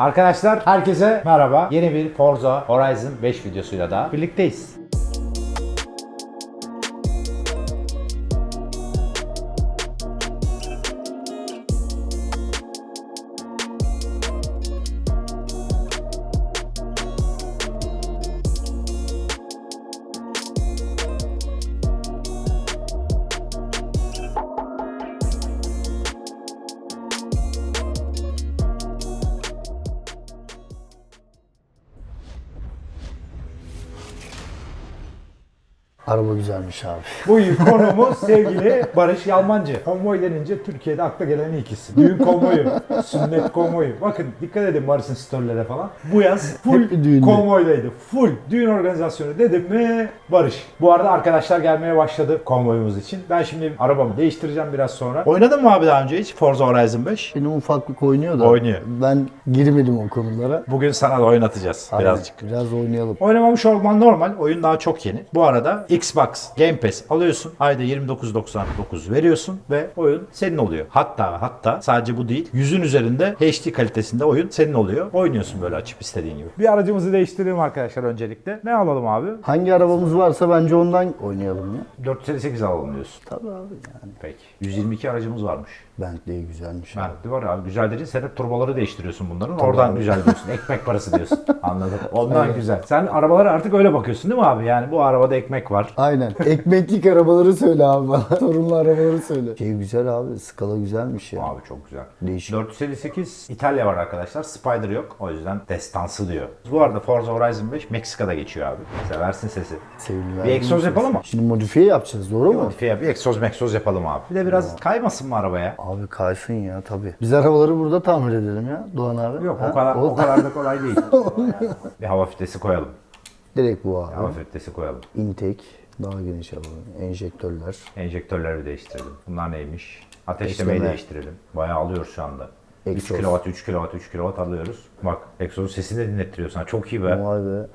Arkadaşlar herkese merhaba. Yeni bir Forza Horizon 5 videosuyla da birlikteyiz. Araba güzelmiş abi. Bu konumuz sevgili Barış Yalmancı. Konvoy denince Türkiye'de akla gelen ikisi. Düğün konvoyu, sünnet konvoyu. Bakın dikkat edin Barış'ın storylere falan. Bu yaz full konvoydaydı. Full düğün organizasyonu dedim mi Barış. Bu arada arkadaşlar gelmeye başladı konvoyumuz için. Ben şimdi arabamı değiştireceğim biraz sonra. Oynadın mı abi daha önce hiç Forza Horizon 5? Benim ufaklık oynuyor da. Oynuyor. Ben girmedim o konulara. Bugün sana da oynatacağız Aynen, birazcık. Biraz oynayalım. Oynamamış olman normal. Oyun daha çok yeni. Bu arada Xbox Game Pass alıyorsun. Ayda 29.99 veriyorsun ve oyun senin oluyor. Hatta hatta sadece bu değil. Yüzün üzerinde HD kalitesinde oyun senin oluyor. Oynuyorsun böyle açıp istediğin gibi. Bir aracımızı değiştirelim arkadaşlar öncelikle. Ne alalım abi? Hangi arabamız varsa bence ondan oynayalım ya. 458 alalım diyorsun. Tabii abi yani. Peki. 122 aracımız varmış. Bentley güzelmiş. abi. Mertli var abi. Güzel dediğin sen hep turboları değiştiriyorsun bunların. Oradan güzel diyorsun. Ekmek parası diyorsun. Anladım. Ondan güzel. Sen arabalara artık öyle bakıyorsun değil mi abi? Yani bu arabada ekmek var. Aynen. Ekmeklik arabaları söyle abi bana. Sorunlu arabaları söyle. Şey güzel abi. Skala güzelmiş ya. Abi çok güzel. Değişik. 458 İtalya var arkadaşlar. Spider yok. O yüzden destansı diyor. Bu arada Forza Horizon 5 Meksika'da geçiyor abi. Seversin sesi. Sevgililer Bir egzoz yapalım mı? Şimdi modifiye yapacağız doğru mu? Modifiye bir egzoz meksoz yapalım abi. Bir de biraz kaymasın mı arabaya? Abi kaysın ya tabii. Biz arabaları burada tamir edelim ya Doğan abi. Yok Ha? o kadar O- kadar da kolay değil. bir hava filtresi koyalım. Direkt bu abi. Hava filtresi koyalım. Intake. Daha geniş alalım. Enjektörler. Enjektörleri değiştirelim. Bunlar neymiş? Ateşlemeyi Ateşleme. değiştirelim. Bayağı alıyoruz şu anda. 3 Egzoz. kW, 3 kW, 3 kW alıyoruz. Bak egzozun sesini de dinlettiriyor sana. Çok iyi be. Vay be.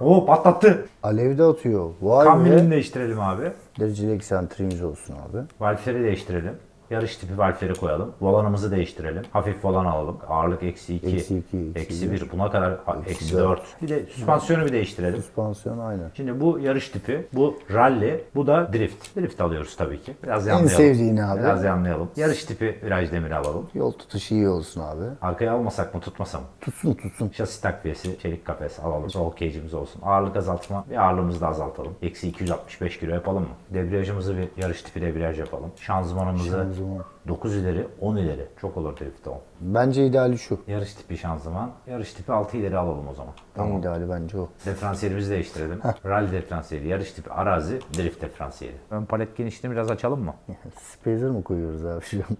Oo patlattı. Alev de atıyor. Vay Kamyonunu be. değiştirelim abi. Dereceli eksentriğimiz olsun abi. Valfleri değiştirelim. Yarış tipi valfleri koyalım. Volanımızı değiştirelim. Hafif volan alalım. Ağırlık eksi 2. Eksi iki, eksi Eksi bir. 1. Buna kadar ha- eksi dört. 4. Bir de süspansiyonu bir değiştirelim. Süspansiyon aynen. Şimdi bu yarış tipi, bu rally, bu da drift. Drift alıyoruz tabii ki. Biraz En yanlayalım. sevdiğin abi. Biraz yanlayalım. Yarış tipi viraj demiri alalım. Yol tutuşu iyi olsun abi. Arkaya almasak mı tutmasam mı? Tutsun tutsun. Şasi takviyesi, çelik kafes alalım. Roll cage'imiz olsun. Ağırlık azaltma, bir ağırlığımızı da azaltalım. Eksi 265 kilo yapalım mı? Debriyajımızı bir yarış tipi debriyaj yapalım. Şanzımanımızı Şanzıman. 9 ileri, 10 ileri. Çok olur driftte 10. Bence ideali şu. Yarış tipi şanzıman, yarış tipi 6 ileri alalım o zaman. En ideali bence o. Diferansiyelimizi değiştirelim. Rally diferansiyeli, yarış tipi arazi, drift diferansiyeli. Ön palet genişliğini biraz açalım mı? Spacer mı koyuyoruz abi şu an?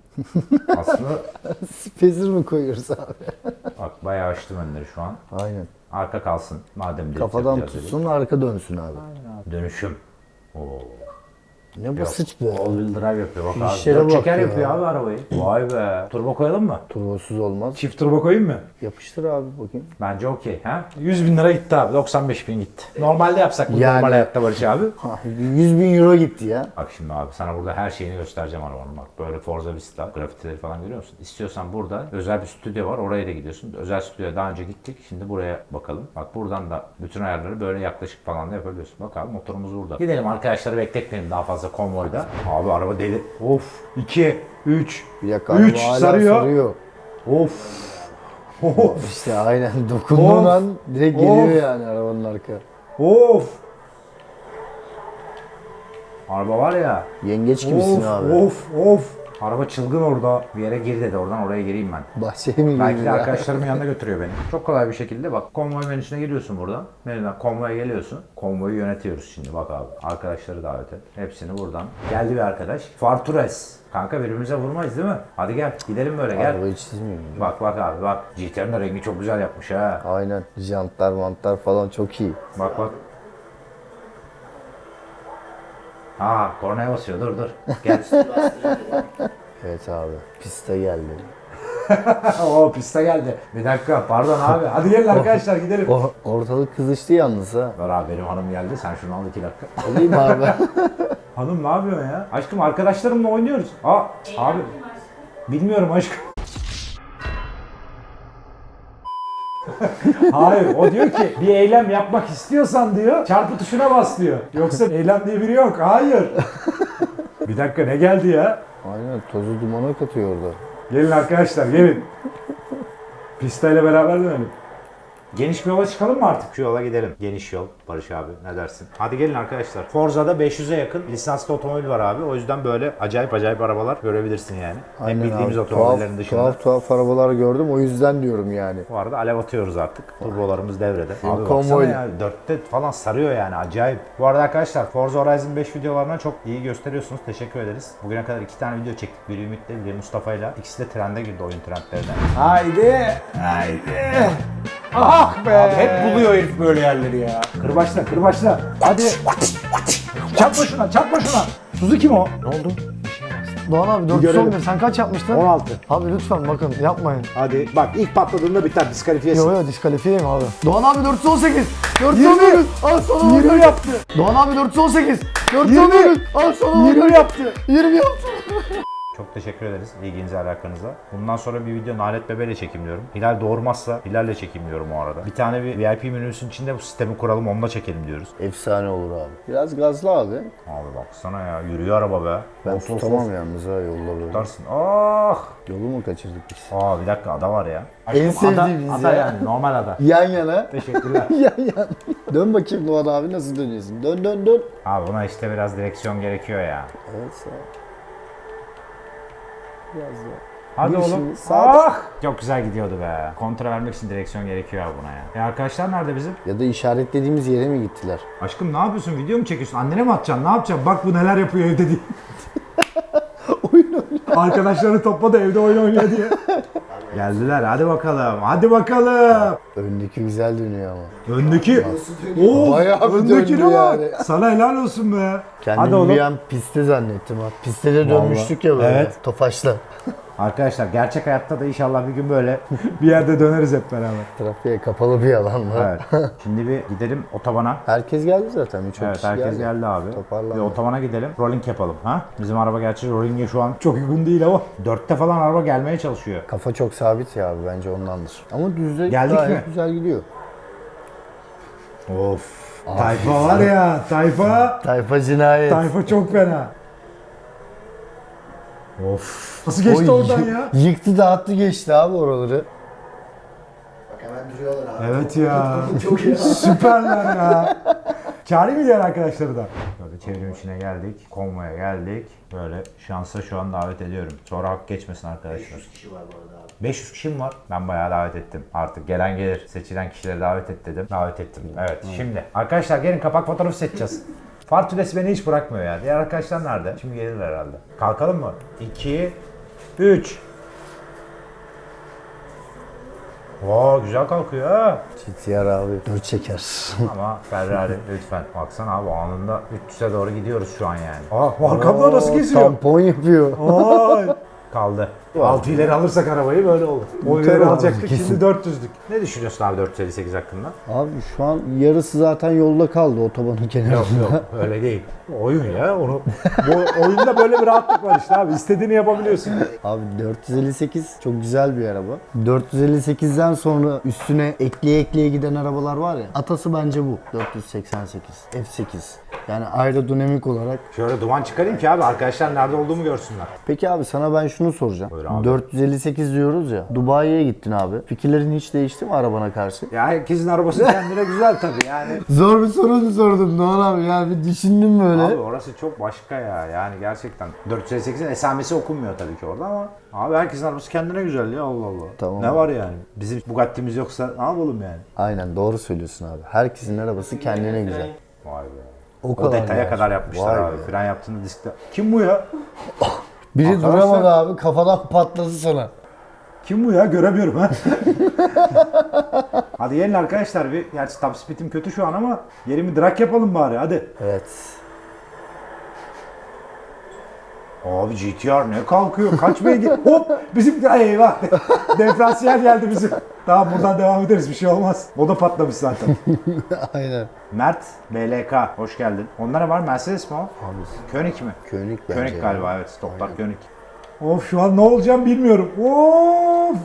Aslında Spacer mı koyuyoruz abi? bak bayağı açtım önleri şu an. Aynen. Arka kalsın madem drift Kafadan tutsun arka dönsün abi. Dönüşüm. Oo. Ne basit be. All wheel drive yapıyor bak abi. İşlere Dört bak çeker ya. yapıyor abi arabayı. Vay be. Turbo koyalım mı? Turbosuz olmaz. Çift turbo koyayım mı? Yapıştır abi bakayım. Bence okey. Ha? 100 bin lira gitti abi. 95 bin gitti. Normalde yapsak bu Yani- normal hayatta Barış abi. Ha, 100 bin euro gitti ya. Bak şimdi abi sana burada her şeyini göstereceğim arabanın bak. Böyle Forza Vista grafitileri falan görüyor musun? İstiyorsan burada özel bir stüdyo var. Oraya da gidiyorsun. Özel stüdyoya daha önce gittik. Şimdi buraya bakalım. Bak buradan da bütün ayarları böyle yaklaşık falan da yapabiliyorsun. Bak abi motorumuz burada. Gidelim arkadaşları bekletmeyelim daha fazla konvoyda. Abi araba deli. Of. 2, 3, Bir dakika 3 araba hala sarıyor. sarıyor. Of. Of. İşte aynen dokunduğun Of. an direkt geliyor Of. yani arabanın arka. Of. Araba var ya. Yengeç gibisin Of, abi. of, of. Araba çılgın orada. Bir yere gir dedi oradan oraya gireyim ben. Bahçeye mi Belki de ya? arkadaşlarımın yanına götürüyor beni. Çok kolay bir şekilde bak konvoy menüsüne giriyorsun buradan. Menüden konvoya geliyorsun. Konvoyu yönetiyoruz şimdi bak abi. Arkadaşları davet et. Hepsini buradan. Geldi bir arkadaş. Fartures. Kanka birbirimize vurmayız değil mi? Hadi gel gidelim böyle gel. Arabayı çizmiyorum. Bak bak abi bak. GTR'ın rengi çok güzel yapmış ha. Aynen. Jantlar mantlar falan çok iyi. Bak bak. Aa kornaya basıyor dur dur. Gel. Evet abi. Piste geldi. Oo piste geldi. Bir dakika pardon abi. Hadi gelin arkadaşlar gidelim. O, ortalık kızıştı yalnız ha. Dur abi benim hanım geldi. Sen şunu al iki dakika. Alayım abi. Hanım ne yapıyorsun ya? Aşkım arkadaşlarımla oynuyoruz. Aa abi. Bilmiyorum aşkım. Hayır o diyor ki bir eylem yapmak istiyorsan diyor çarpı tuşuna bas diyor. Yoksa eylem diye biri yok. Hayır. bir dakika ne geldi ya? Aynen tozu dumana katıyor orada. Gelin arkadaşlar gelin. Pista ile beraber dönelim. Geniş bir yola çıkalım mı artık? Şu yola gidelim. Geniş yol Barış abi ne dersin? Hadi gelin arkadaşlar. Forza'da 500'e yakın lisanslı otomobil var abi. O yüzden böyle acayip acayip arabalar görebilirsin yani. Hem bildiğimiz abi. otomobillerin tuhaf, dışında. Tuhaf tuhaf arabalar gördüm o yüzden diyorum yani. Bu arada alev atıyoruz artık. Turbolarımız devrede. Abi konvoy. baksana ya dörtte falan sarıyor yani acayip. Bu arada arkadaşlar Forza Horizon 5 videolarına çok iyi gösteriyorsunuz. Teşekkür ederiz. Bugüne kadar iki tane video çektik. Biri Ümit'le biri Mustafa'yla. İkisi de trende girdi oyun trendlerine. Haydi. Haydi. Ah be. Abi hep buluyor herif böyle yerleri ya. Kırbaçla kırbaçla. Hadi. Çarpma şuna çarpma şuna. Suzuki mi o? Ne oldu? Doğan abi 411 sen kaç yapmıştın? 16. Abi lütfen bakın yapmayın. Hadi bak ilk patladığında biter diskalifiyesin. Yo yo diskalifiyeyim abi. Doğan abi 418. 419. Al sana 20 yaptı. Doğan abi 418. 419. Al sana 20 yaptı. 20 yaptı. Çok teşekkür ederiz ilginize alakanıza. Bundan sonra bir video Nalet Bebe ile çekim diyorum. Hilal doğurmazsa Hilal'le çekim diyorum o arada. Bir tane bir VIP menüsün içinde bu sistemi kuralım onunla çekelim diyoruz. Efsane olur abi. Biraz gazlı abi. Abi baksana ya yürüyor araba be. Ben of, tutamam of. yalnız ha yolda böyle. Tutarsın. Ah! Yolu mu kaçırdık biz? Aa bir dakika ada var ya. En sevdiğimiz ada, ada ya. yani normal ada. Yan yana. Teşekkürler. yan yana. Dön bakayım Doğan abi nasıl dönüyorsun? Dön dön dön. Abi buna işte biraz direksiyon gerekiyor ya. Evet sağ ol. Biraz daha. Hadi Bir oğlum. şimdi sağ- Ah! Çok güzel gidiyordu be. Kontrol vermek için direksiyon gerekiyor buna ya. E arkadaşlar nerede bizim? Ya da işaretlediğimiz yere mi gittiler? Aşkım ne yapıyorsun? Video mu çekiyorsun? Annene mi atacaksın? Ne yapacaksın? Bak bu neler yapıyor evde diye. Oyun oynuyor. Arkadaşlarını topla da evde oyun oynuyor diye. Geldiler. Hadi bakalım. Hadi bakalım. Öndeki güzel dönüyor ama. Öndeki. Oo, Bayağı bir öndekine döndü bak. yani. Sana helal olsun be. Hadi Kendimi oğlum. bir an piste zannettim ha. Piste de dönmüştük ya böyle. Evet. Tofaşla. Arkadaşlar gerçek hayatta da inşallah bir gün böyle bir yerde döneriz hep beraber. Trafiğe kapalı bir alanda. Evet. Şimdi bir gidelim otobana. Herkes geldi zaten. Birçok Evet herkes geldi, abi. Toparlandı. Bir otobana gidelim. Rolling yapalım. Ha? Bizim araba gerçi rolling'e şu an çok uygun değil ama. Dörtte falan araba gelmeye çalışıyor. Kafa çok sabit ya abi bence ondandır. Ama düzde Geldik gayet mi? güzel gidiyor. Of. Tayfa var ya. Tayfa. Tayfa cinayet. Tayfa çok fena. Of. Nasıl geçti Oy, oradan ya? Yıktı dağıttı geçti abi oraları. Evet ya. Çok iyi. Süperler ya. Çağırayım mı diğer arkadaşları da? Böyle çevrim içine geldik. Konvoya geldik. Böyle şansa şu an davet ediyorum. Sonra hak geçmesin arkadaşlar. 500 kişi var bu arada abi. 500 kişi mi var? Ben bayağı davet ettim. Artık gelen gelir. Seçilen kişileri davet et dedim. Davet ettim. Evet şimdi. Arkadaşlar gelin kapak fotoğrafı seçeceğiz. Far tülesi beni hiç bırakmıyor ya. Diğer arkadaşlar nerede? Şimdi gelirler herhalde. Kalkalım mı? 2 3 Oo güzel kalkıyor ha. GTR abi. Dur çeker. Ama Ferrari lütfen. Baksana abi anında 300'e doğru gidiyoruz şu an yani. Aa arkamda nasıl geziyor? Tampon yapıyor. Ay. Kaldı. 6 ileri alırsak arabayı böyle olur. 10 ileri alacaktık kesin. şimdi 400'lük. Ne düşünüyorsun abi 458 hakkında? Abi şu an yarısı zaten yolda kaldı otobanın kenarında. Yok yok öyle değil. Oyun ya onu. Bu oyunda böyle bir rahatlık var işte abi. İstediğini yapabiliyorsun. Abi 458 çok güzel bir araba. 458'den sonra üstüne ekleye ekleye giden arabalar var ya. Atası bence bu. 488 F8. Yani aerodinamik olarak. Şöyle duman çıkarayım ki abi arkadaşlar nerede olduğumu görsünler. Peki abi sana ben şunu soracağım. Buyur abi. 458 diyoruz ya. Dubai'ye gittin abi. Fikirlerin hiç değişti mi arabana karşı? Ya herkesin arabası kendine güzel tabii yani. Zor bir soru mu sordum Doğan abi? Ya bir düşündüm böyle. Abi orası çok başka ya. Yani gerçekten 458'in esamesi okunmuyor tabii ki orada ama abi herkesin arabası kendine güzel ya Allah Allah. Tamam. Ne var yani? Bizim Bugatti'miz yoksa ne yapalım yani? Aynen doğru söylüyorsun abi. Herkesin arabası kendine güzel. Vay be. O, O kadar detaya yani. kadar yapmışlar Vay abi. be. Fren yaptığında diskte. Kim bu ya? Biri duramadı abi kafadan patladı sana. Kim bu ya? Göremiyorum ha. hadi gelin arkadaşlar bir. Gerçi top speed'im kötü şu an ama yeni bir drag yapalım bari hadi. Evet. Abi GTR ne kalkıyor? Kaç beygir? Hop! Bizim Ay eyvah. Diferansiyel geldi bizim. Tamam buradan devam ederiz bir şey olmaz. O da patlamış zaten. Aynen. Mert BLK hoş geldin. Onlara var Mercedes mi o? Abi König mi? König bence. König galiba evet. Stoplar. König. Of şu an ne olacağım bilmiyorum. Of.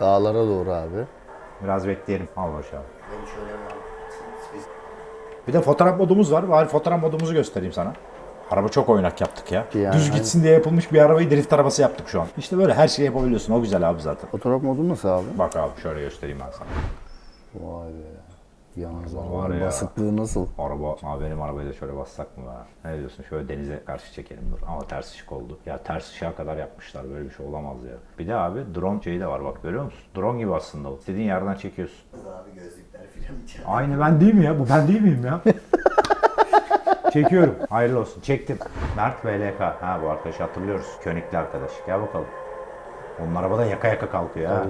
Dağlara doğru abi. Biraz bekleyelim. Al boş abi. Bir de fotoğraf modumuz var. Bari fotoğraf modumuzu göstereyim sana. Araba çok oynak yaptık ya. Yani Düz hani- gitsin diye yapılmış bir arabayı drift arabası yaptık şu an. İşte böyle her şeyi yapabiliyorsun. O güzel abi zaten. Fotoğraf modu nasıl abi? Bak abi şöyle göstereyim ben sana. Vay be. Yalnız Var arabanın ya. basıklığı nasıl? Araba, abi benim arabayı da şöyle bassak mı be? Ne diyorsun? Şöyle denize karşı çekelim dur. Ama ters ışık oldu. Ya ters ışığa kadar yapmışlar. Böyle bir şey olamaz ya. Bir de abi drone şeyi de var bak görüyor musun? Drone gibi aslında o. İstediğin yerden çekiyorsun. Abi gözlükler filan Aynı ben değil mi ya? Bu ben değil miyim ya? Çekiyorum. Hayırlı olsun. Çektim. Mert VLK. Ha bu arkadaşı hatırlıyoruz. Könikli arkadaş. Gel bakalım. Onun arabadan yaka yaka kalkıyor ha.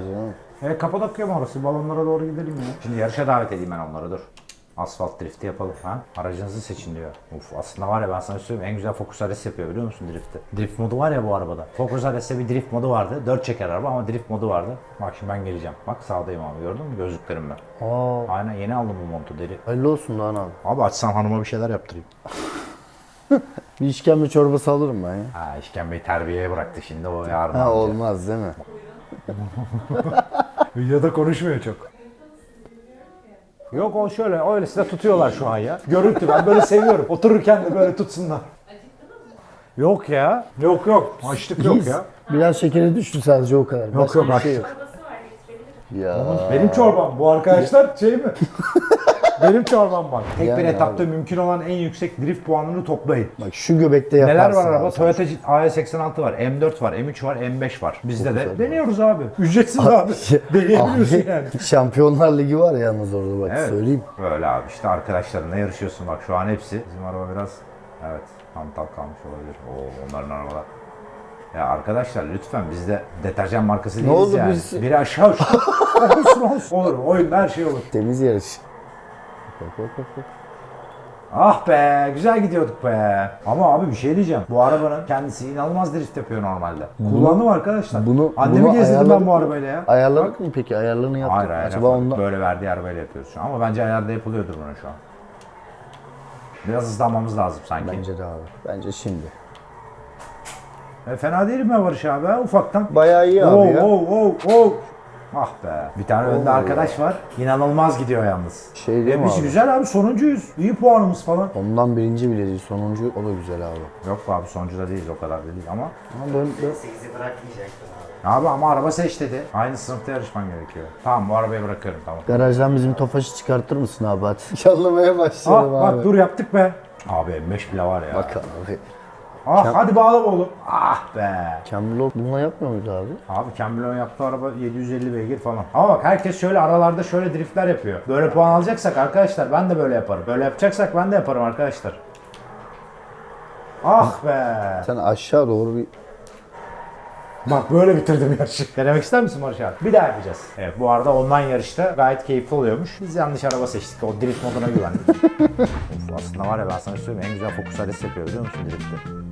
E, Kapadokya mı orası? Balonlara doğru gidelim ya. Şimdi yarışa davet edeyim ben onları dur. Asfalt drifti yapalım ha. Aracınızı seçin diyor. Uf aslında var ya ben sana söyleyeyim en güzel Focus RS yapıyor biliyor musun drifti? Drift modu var ya bu arabada. Focus RS'te bir drift modu vardı. 4 çeker araba ama drift modu vardı. Bak şimdi ben geleceğim. Bak sağdayım abi gördün mü gözlüklerim ben. Aa, Aynen yeni aldım bu montu deri. hayırlı olsun Doğan abi. Abi açsam hanıma bir şeyler yaptırayım. Bir işkembe çorbası alırım ben ya. Ha işkembeyi terbiyeye bıraktı şimdi o yarın Ha olmaz değil mi? Videoda konuşmuyor çok. Yok o şöyle öylesine tutuyorlar şu an ya. Görüntü ben böyle seviyorum. Otururken de böyle tutsunlar. Yok ya. Yok yok. Açlık yok ya. Biraz şekeri düştü sadece o kadar. Başka yok, bir şey yok. Ya. Benim çorbam. Bu arkadaşlar şey mi? Benim çorbam bak. Tek Yani bir etapta abi. mümkün olan en yüksek drift puanını toplayın. Bak şu göbekte yaparsın. Neler var araba? Toyota AE86 var, M4 var, M3 var, M5 var. Bizde de Deniyoruz abi. Ücretsiz abi. Deneyebiliyorsun Abi, yani. Şampiyonlar Ligi var ya yalnız orada bak Evet. söyleyeyim. Böyle abi işte arkadaşlarınla yarışıyorsun bak şu an hepsi. Bizim araba biraz evet hantal kalmış olabilir. Oo onların arabalar. Ya arkadaşlar lütfen biz de deterjan markası değiliz oldu yani. biz- Biri aşağı uçtu. olsun olsun. Olur. Oyunda her şey olur. Temiz yarış. Bak bak bak. bak. ah be güzel gidiyorduk be. Ama abi bir şey diyeceğim. Bu arabanın kendisi inanılmaz drift yapıyor normalde. Kullandım arkadaşlar. Bunu- Annemi bunu gezdirdim ben bu arabayla ya. Ayarladık mı peki? Ayarlarını yaptık. Hayır hayır. Acaba ondan... Böyle verdiği arabayla yapıyoruz şu an. Ama bence ayarda yapılıyordur buna şu an. Biraz hızlanmamız lazım sanki. Bence de abi. Bence şimdi. E, fena değil mi Barış abi ufaktan? Bayağı iyi abi Oh ya. oh oh oh. Ah be. Bir tane önde arkadaş var. İnanılmaz gidiyor yalnız. Şey değil E mi biz abi? güzel abi sonuncuyuz. İyi puanımız falan. Ondan birinci bile değil. Sonuncu o da güzel abi. Yok be abi sonuncuda değiliz o kadar değil ama. Ama ben, ben... Abi ama araba seç dedi. Aynı sınıfta yarışman gerekiyor. Tamam bu arabayı bırakıyorum tamam. Garajdan bizim Tofaş'ı çıkartır mısın abi hadi. Çallamaya Ah başlayalım abi. bak dur yaptık be. Abi M5 bile var ya. Bak abi. Ah hadi bağla oğlum. Ah be. Camlock bununla yapmıyor muydu abi? Abi Camilon yaptığı araba 750 beygir falan. Ama bak herkes şöyle aralarda şöyle driftler yapıyor. Böyle puan alacaksak arkadaşlar ben de böyle yaparım. Böyle yapacaksak ben de yaparım arkadaşlar. Ah be. Sen aşağı doğru bir... Bak böyle bitirdim yarışı. Denemek ister misin Barış abi? Bir daha yapacağız. Evet bu arada online yarışta gayet keyifli oluyormuş. Biz yanlış araba seçtik. O drift moduna güvendik. of, aslında var ya ben sana söyleyeyim en güzel Focus RS yapıyor biliyor musun drifti?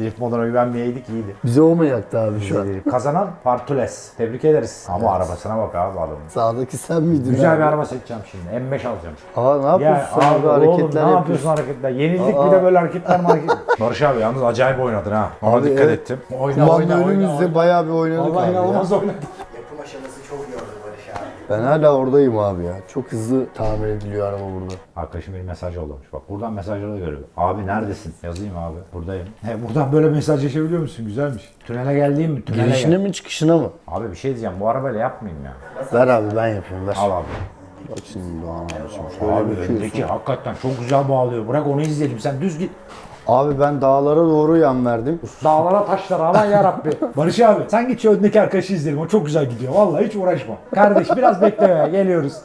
Drift moduna güvenmeyeydik iyiydi. Bize o mu yaktı abi şu an? Kazanan Partules. Tebrik ederiz. Ama arabasına bak abi adamın. Sağdaki sen miydin Güzel abi? bir araba seçeceğim şimdi. M5 alacağım. Aa ne Ya yapıyorsun abi abi? oğlum Hareketler ne yapıyorsun yapıyorsun. hareketler? Yenildik Aa. bir de böyle hareketler mi hareket? Barış abi yalnız acayip oynadın ha. Ona Abi dikkat evet. ettim. Kumanda önümüzde bayağı bir oynadık Vallahi abi ya. inanılmaz oynadı. Yapım aşaması çok yordu Barış abi. Ben hala oradayım abi ya. Çok hızlı tamir ediliyor araba burada. Arkadaşım bir mesaj yollamış. Bak buradan mesajları görüyorum. Abi neredesin? Yazayım abi. Buradayım. He, buradan böyle mesajlaşabiliyor musun? Güzelmiş. Tünele geldiğim mi? Tünele Girişine gel. mi çıkışına mı? Abi bir şey diyeceğim. Bu arabayla yapmayayım ya. Ver abi ben yapayım ver. Al abi. Bak şimdi Doğan abi Abi öndeki hakikaten çok güzel bağlıyor. Bırak onu izleyelim. Sen düz git. Abi ben dağlara doğru yan verdim. Dağlara taşlara aman yarabbi. Barış abi sen git şu öndeki arkadaşı izleyelim. O çok güzel gidiyor. Vallahi hiç uğraşma. Kardeş biraz bekle ya. Geliyoruz.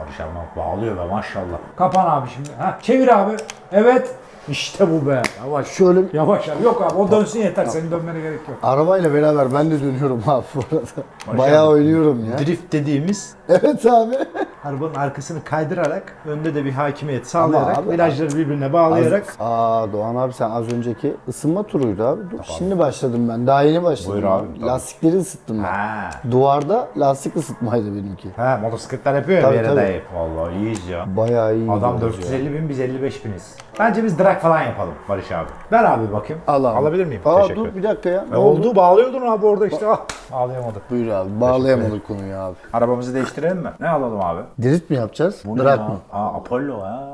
Barış abi bak bağlıyor be maşallah. Kapan abi şimdi. Ha, çevir abi. Evet. İşte bu be. Yavaş. Şöyle Yavaş abi. Yok abi o dönsün yeter. Senin dönmene gerek yok. arabayla beraber ben de dönüyorum abi bu arada. Bayağı oynuyorum ya. Drift dediğimiz Evet abi. arabanın arkasını kaydırarak önde de bir hakimiyet sağlayarak abi- virajları birbirine bağlayarak Aa Doğan abi sen az önceki ısınma turuydu abi. Dur, şimdi başladım ben. Daha yeni başladım. Buyur abi, tabii. Lastikleri ısıttım ben. ha. Duvarda lastik ısıtmaydı benimki. Ha motosikletler yapıyor ya Tabii, bir yere tabii. dayayıp. Vallahi iyiyiz ya. Bayağı iyi. Adam gidiyoruz ya. 450 bin biz 55 biniz. Bence biz drag falan yapalım Barış abi. Ver abi bakayım. Al abi. Alabilir miyim? Aa Teşekkür dur ederim. bir dakika ya. E, oldu bağlıyordun abi orada işte. Ah, bağlayamadık. Buyur abi. Bağlayamadık konuyu abi. Arabamızı değiştirelim mi? Ne alalım abi? Drift mi yapacağız? Bu ne ya? mı? Aa Apollo ha.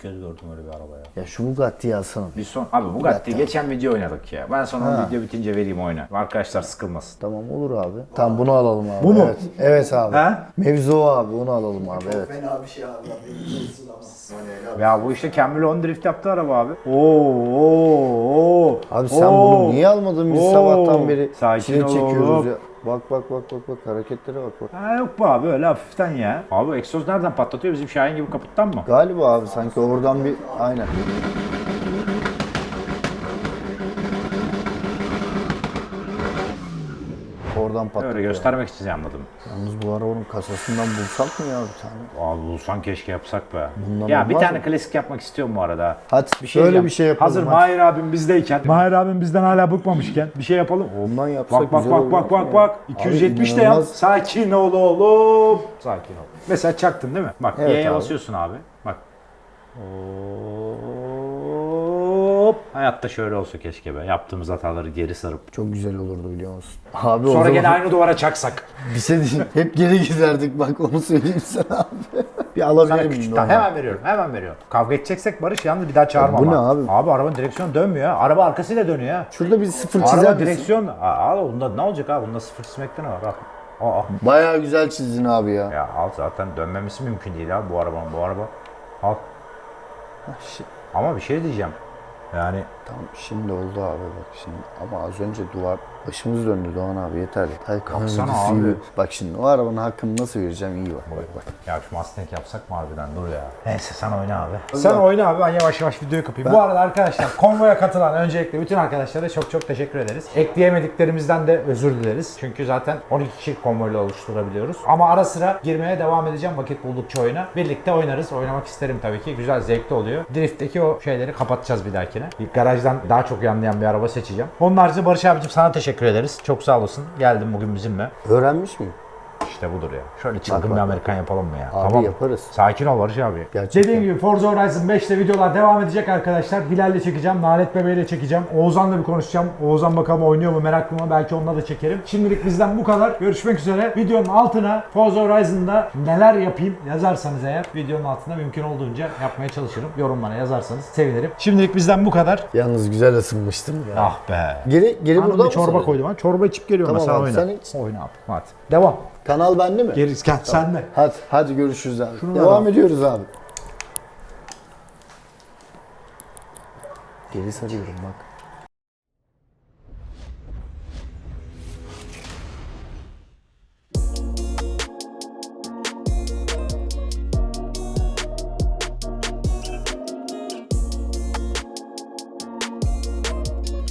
İlk kez gördüm öyle bir araba ya. Ya şu Bugatti'yi alsana. Bir son abi Bugatti geçen video oynadık ya. Ben sonra o video bitince vereyim oyna. Arkadaşlar sıkılmasın. Tamam olur abi. Tamam bunu alalım abi. Bu mu? Evet, evet abi. Ha? Mevzu o abi. Onu alalım abi. Evet. Fena bir şey abi. Ya bu işte Campbell on drift yaptı araba abi. Oo oo oo. Abi sen Oo. bunu niye almadın biz Oo. sabahtan beri Sakin çile ol çekiyoruz oğlum. ya. Bak bak bak bak bak hareketlere bak bak. Ha yok bu abi öyle hafiften ya. Abi egzoz nereden patlatıyor? Bizim Şahin gibi kaputtan mı? Galiba abi sanki oradan bir aynen. Oradan patlıyor. Öyle göstermek için anladım. Yalnız bu arabanın kasasından bulsak mı ya bir tane? Abi bulsan keşke yapsak be. Bundan ya bir tane mı? klasik yapmak istiyorum bu arada. Hadi Bir şöyle diyeceğim. bir şey yapalım. Hazır hadi. Mahir abim bizdeyken. Mahir abim bizden hala bıkmamışken bir şey yapalım. Ondan yapsak Bak bak güzel bak olur bak bak bak. Abi 270 de yap. Sakin ol oğlum. Sakin ol. Mesela çaktın değil mi? Bak Evet Y'ye basıyorsun abi. Bak. Hop. Hayatta şöyle olsa keşke be. Yaptığımız hataları geri sarıp. Çok güzel olurdu biliyor musun? Abi o Sonra zaman gene aynı duvara çaksak. bir şey diyeyim. Hep geri giderdik bak onu söyleyeyim sana abi. bir Sana alabilir küçük miyim? tane. Hemen. Hemen veriyorum. Hemen veriyorum. Kavga edeceksek Barış yalnız bir daha çağırma bu ama. ne abi? Abi arabanın direksiyonu dönmüyor ha. Araba arkasıyla dönüyor ha. Şurada bir sıfır çizer Araba misin? direksiyon... Aa, al bunda ne olacak abi? Bunda sıfır çizmekte ne var? Al. Aa. Bayağı güzel çizdin abi ya. Ya al zaten dönmemesi mümkün değil abi bu arabanın. Bu araba. Al. Şi- Ama bir şey diyeceğim. Yani Tamam şimdi oldu abi bak şimdi. Ama az önce duvar başımız döndü Doğan abi yeter. Taycan Baksana videosu abi. gibi. Bak şimdi o arabanın hakkını nasıl vereceğim iyi bak. Bak bak. ya şu Mustang yapsak mı harbiden dur ya. Neyse sen oyna abi. Sen oyna abi ben yavaş yavaş videoyu kapayım. Bu arada arkadaşlar konvoya katılan öncelikle bütün arkadaşlara çok çok teşekkür ederiz. Ekleyemediklerimizden de özür dileriz. Çünkü zaten 12 kişi konvoyla oluşturabiliyoruz. Ama ara sıra girmeye devam edeceğim vakit buldukça oyuna. Birlikte oynarız. Oynamak isterim tabii ki. Güzel, zevkli oluyor. Drift'teki o şeyleri kapatacağız bir dahakine. Bir garajdan daha çok yanlayan bir araba seçeceğim. Onun harici Barış abicim sana teşekkür ederiz. Çok sağ olasın. Geldin bugün bizimle. Öğrenmiş miyim? İşte budur ya. Şöyle çılgın bak, bir. Amerikan yapalım mı ya? Abi tamam. yaparız. Sakin ol Barış abi. Gerçekten. Dediğim gibi Forza Horizon 5'te videolar devam edecek arkadaşlar. Hilal'le çekeceğim, Nalet Bebe'yle çekeceğim. Oğuzhan'la bir konuşacağım. Oğuzhan bakalım oynuyor mu meraklı mı? Belki onunla da çekerim. Şimdilik bizden bu kadar. Görüşmek üzere. Videonun altına Forza Horizon'da neler yapayım yazarsanız eğer videonun altına mümkün olduğunca yapmaya çalışırım. Yorumlara yazarsanız sevinirim. Şimdilik bizden bu kadar. Yalnız güzel ısınmıştım ya. Ah be. Geri geri Hanım buradan bir çorba koydum. ha. Çorba içip geliyorum Tamam abi, oyna. sen iç. Oyna abi. Hadi. Devam. Kanal bende mi? Geri gel sen de. Hadi hadi görüşürüz abi. Şunu ver Devam abi. ediyoruz abi. Geri sarıyorum bak.